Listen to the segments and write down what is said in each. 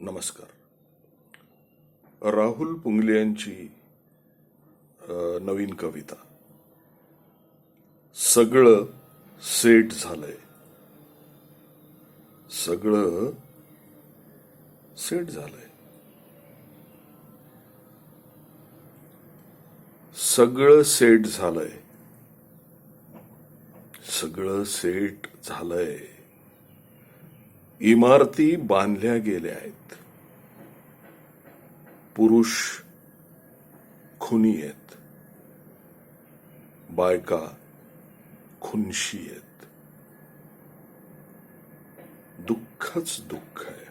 नमस्कार. राहुल पुंगले यांची नवीन कविता. सगळं सेट झालंय. सगळं सेट झालंय. सगळं सेट झालंय. सगळं सेट झालंय. इमारती बांधल्या गेल्या आहेत. पुरुष खुनी आहेत. बायका खुनशी आहेत. दुःखच दुःख आहे.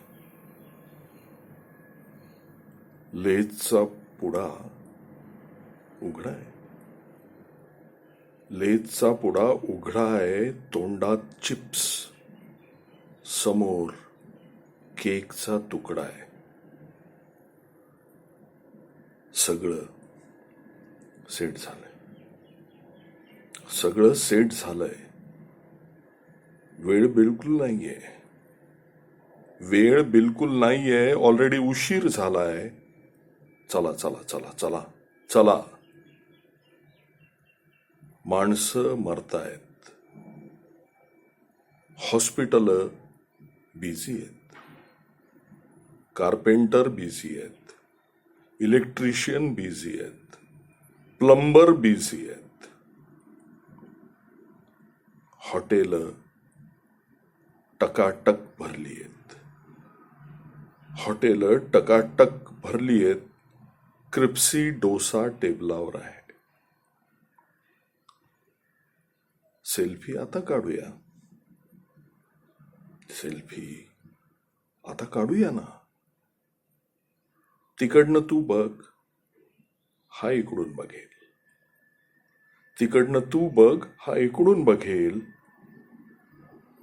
लेजचा पुडा उघडा आहे. लेजचा पुडा उघडा आहे, तोंडात चिप्स समोर केकचा तुकडा आहे. सगळं सेट झालंय. सगळं सेट झालंय. वेळ बिलकुल नाहीये. वेळ बिलकुल नाहीये. ऑलरेडी उशीर झालाय. चला चला चला चला चला. माणसं मरतायत. हॉस्पिटल बिझी आहेत कार्पेंटर बिझी आहेत इलेक्ट्रिशियन बिझी आहेत प्लंबर बिझी आहेत हॉटेल टकाटक भरली हॉटेल टकाटक भरली क्रिप्सी डोसा टेबलावर आहे। सेल्फी आता काढूया। सेल्फी. आता काढूया ना. तिकडनं तू बघ. हा इकडून बघेल. तिकडनं तू बघ हा इकडून बघेल.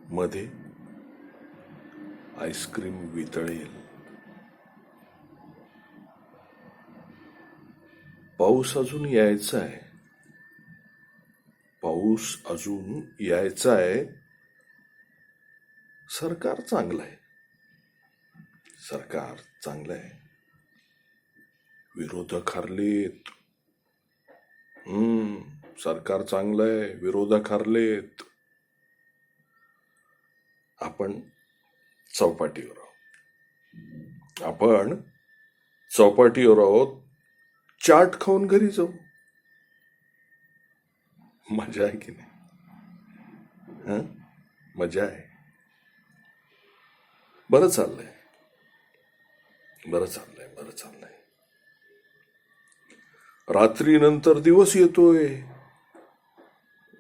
मध्ये आईस्क्रीम वितळेल. पाऊस अजून यायचा आहे पाऊस अजून यायचा आहे सरकार चांगलं आहे. सरकार चांगलं आहे. विरोधक हरलेत. हम्म सरकार चांगलं आहे विरोधक हरलेत. आपण चौपाटीवर आहोत. आपण चौपाटीवर आहोत चाट खाऊन घरी जाऊ. मजा आहे की नाही? मजा आहे. बरं चाललंय. बरं चाललंय बरं चाललंय. रात्रीनंतर दिवस येतोय.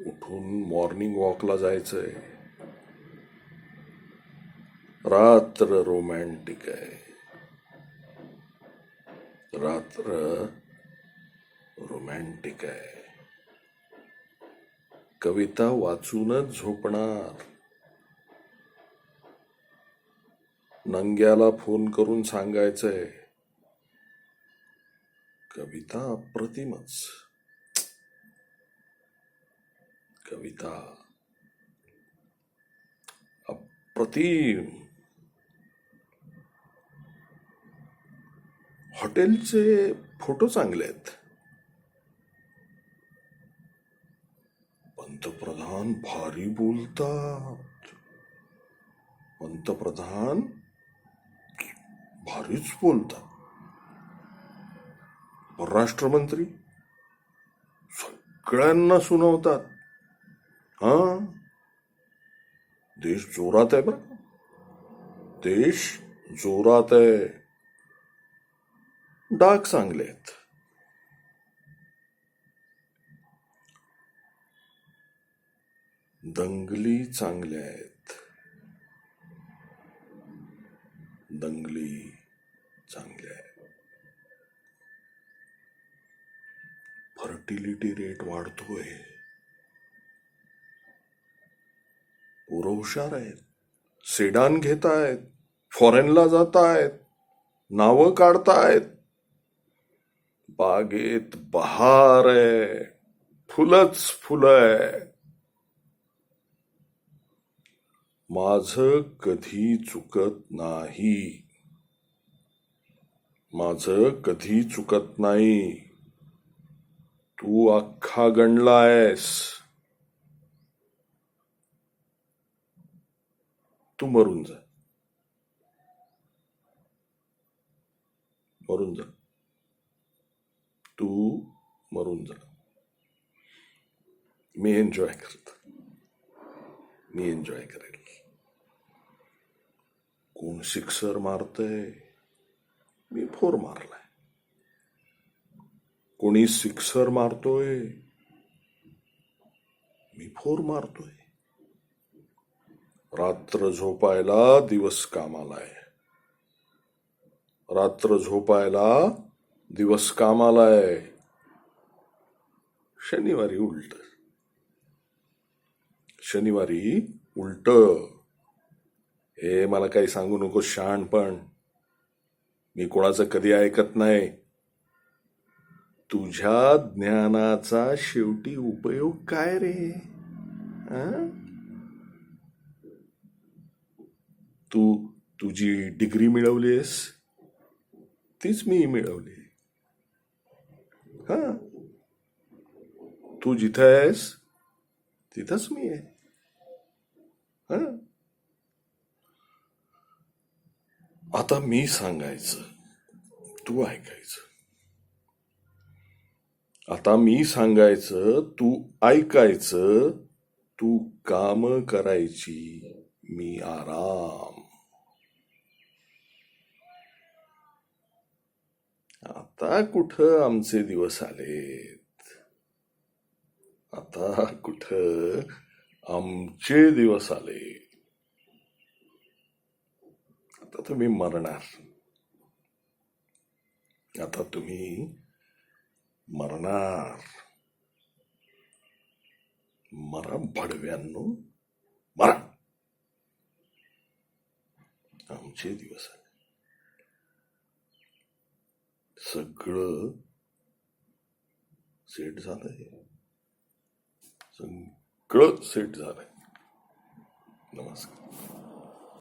उठून मॉर्निंग वॉकला जायचंय. रात्र रोमॅन्टिक आहे. रात्र रोमॅन्टिक आहे. कविता वाचूनच झोपणार. नंग्याला फोन करून सांगायचंय. कविता अप्रतिमच कविता. अप्रतिम. हॉटेलचे फोटो चांगले आहेत. पंतप्रधान भारी बोलतात. पंतप्रधान भारीच बोलतात परराष्ट्रमंत्री सगळ्यांना सुनावतात. हा? देश जोरात आहे बरं देश जोरात आहे. डाग चांगले आहेत. दंगली चांगल्या आहेत. दंगली चांगल्या आहेत फर्टिलिटी रेट वाढतोय. पोरं हुशार आहेत. सेडान घेत आहेत फॉरेनला जात आहेत नावं काढतायत. बागेत बहार आहे. फुलच फुलं आहे. माझ कधी चुकत नाही. माझं कधी चुकत नाही. तू अख्खा गणलायस तू मरून जा. मरून जा. तू मरून जा. मी एन्जॉय करत. मी एन्जॉय करेल. कोण सिक्सर मारतय? मी फोर मारलाय. कोणी सिक्सर मारतोय मी फोर मारतोय. रात्र झोपायला दिवस कामालाय. रात्र झोपायला दिवस कामालाय. शनिवारी उलट. शनिवारी उलट. हे मला काही सांगू नको शहाणपण. मी कोणाचं कधी ऐकत नाही. तुझ्या ज्ञानाचा शेवटी उपयोग काय रे? हं? तू तुझी डिग्री मिळवलीस तीच मी मिळवली. हा? तू जिथं आहेस तिथंच मी आहे. हा? आता मी सांगायचं तू ऐकायचं. आता मी सांगायचं तू ऐकायचं तू काम करायची मी आराम. आता कुठं आमचे दिवस आलेत? आता कुठं आमचे दिवस आले आता तुम्ही मरणार. आता तुम्ही मरणार मरा भडव्यांनो मरा आमचे दिवस आले सगळं सेट झालंय सगळं सेट झालंय नमस्कार